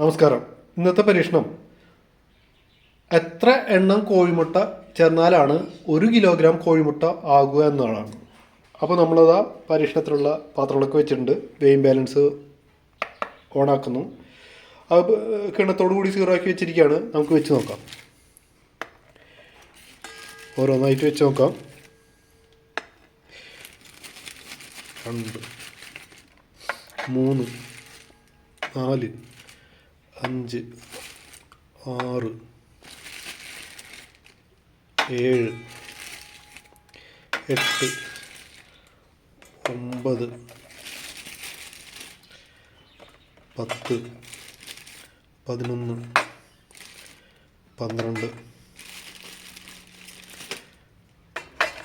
നമസ്കാരം. ഇന്നത്തെ പരീക്ഷണം. എത്ര എണ്ണം കോഴിമുട്ട ചേർന്നാലാണ് ഒരു കിലോഗ്രാം കോഴിമുട്ട ആകുക എന്നതാണ്. അപ്പോൾ നമ്മളത് പരീക്ഷണത്തിലുള്ള പാത്രങ്ങളൊക്കെ വെച്ചിട്ടുണ്ട്. വെയിൻ ബാലൻസ് ഓണാക്കുന്നു. അത് കിണത്തോടു കൂടി സീറോ ആക്കി വെച്ചിരിക്കുകയാണ്. നമുക്ക് വെച്ച് നോക്കാം. ഓരോന്നായിട്ട് വെച്ച് നോക്കാം. രണ്ട് മൂന്ന് നാല് അഞ്ച് ആറ് ഏഴ് എട്ട് ഒമ്പത് പത്ത് പതിനൊന്ന് പന്ത്രണ്ട്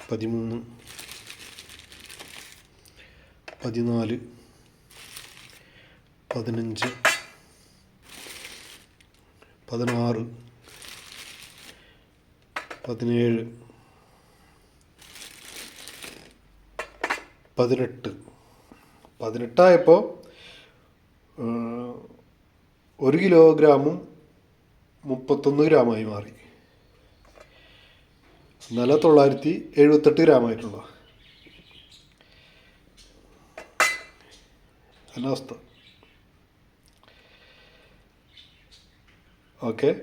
പതിമൂന്ന് പതിനാല് പതിനഞ്ച് പതിനാറ് പതിനേഴ് പതിനെട്ട്. പതിനെട്ടായപ്പോൾ ഒരു കിലോഗ്രാമും മുപ്പത്തൊന്ന് ഗ്രാമായി മാറി. ഇന്നലെ തൊള്ളായിരത്തി എഴുപത്തെട്ട് ഗ്രാമായിട്ടുള്ള അല്ല Okay.